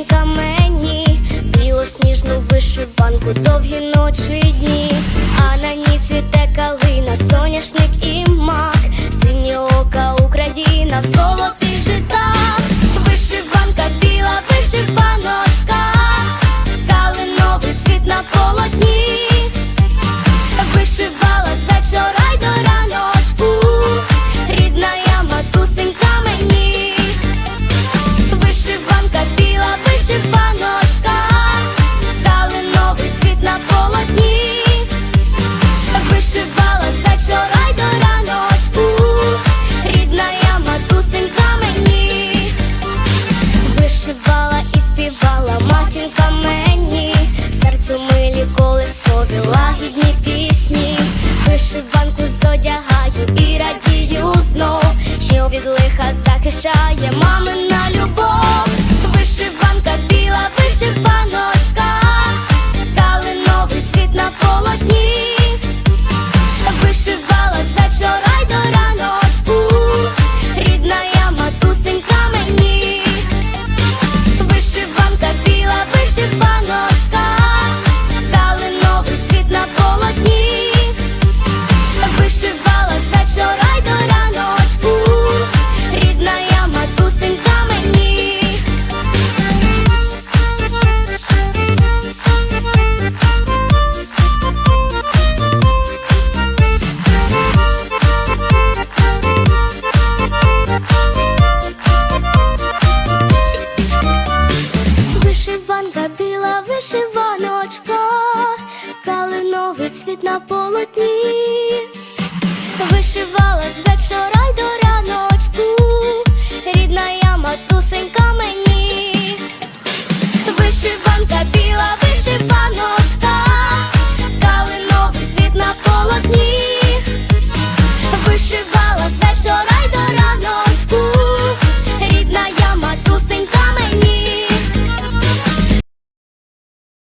жінка мені, білосніжну вишиванку, довгі ночі й дні, а на ній світе калина, соняшник і мак, синє ока Україна в золоті. Лагідні пісні, вишиванку зодягаю і радію знов, що від лиха захищає мамина калиновий на полотні, вишивала з вечора й до раночку, рідна я матусенька